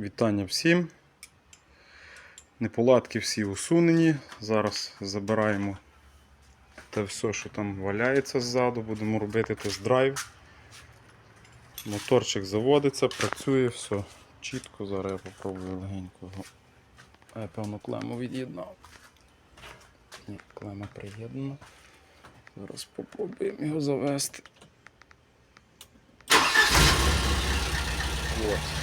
Вітання всім. Неполадки всі усунені. Зараз забираємо те все, що там валяється ззаду. Будемо робити тест-драйв. Моторчик заводиться, працює, все чітко. Зараз я попробую легенько його. Я певно клему від'єднав. Ні, клема приєднана. Зараз попробуємо його завести. От.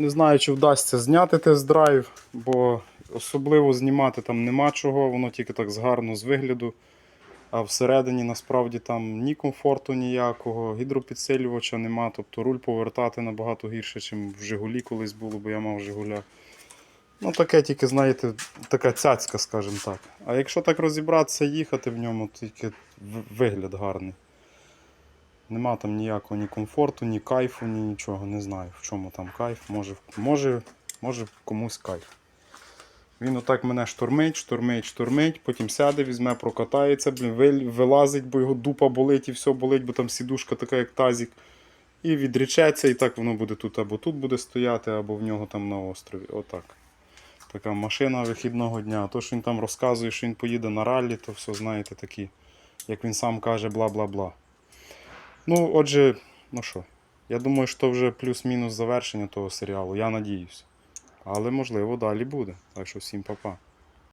Не знаю, чи вдасться зняти тест-драйв, бо особливо знімати там нема чого, воно тільки так згарно з вигляду. А всередині насправді там ні комфорту ніякого, гідропідсилювача нема, тобто руль повертати набагато гірше, ніж в Жигулі колись було, бо я мав Жигуля. Ну, таке тільки, знаєте, така цяцька, скажімо так. А якщо так розібратися, їхати в ньому, тільки вигляд гарний. Нема там ніякого ні комфорту, ні кайфу, ні нічого. Не знаю, в чому там кайф. Може, може, може комусь кайф. Він отак мене штормить, штормить, штормить, потім сяде, візьме, прокатається, блін, вилазить, бо його дупа болить і все болить, бо там сідушка така, як тазік. І відрічеться, і так воно буде тут або тут буде стояти, або в нього там на острові. Отак. Така машина вихідного дня. То, що він там розказує, що він поїде на раллі, то все, знаєте, такі, як він сам каже, бла-бла-бла. Ну, отже, ну що, я думаю, що вже плюс-мінус завершення того серіалу, я надіюсь. Але можливо далі буде. Так що всім па-па.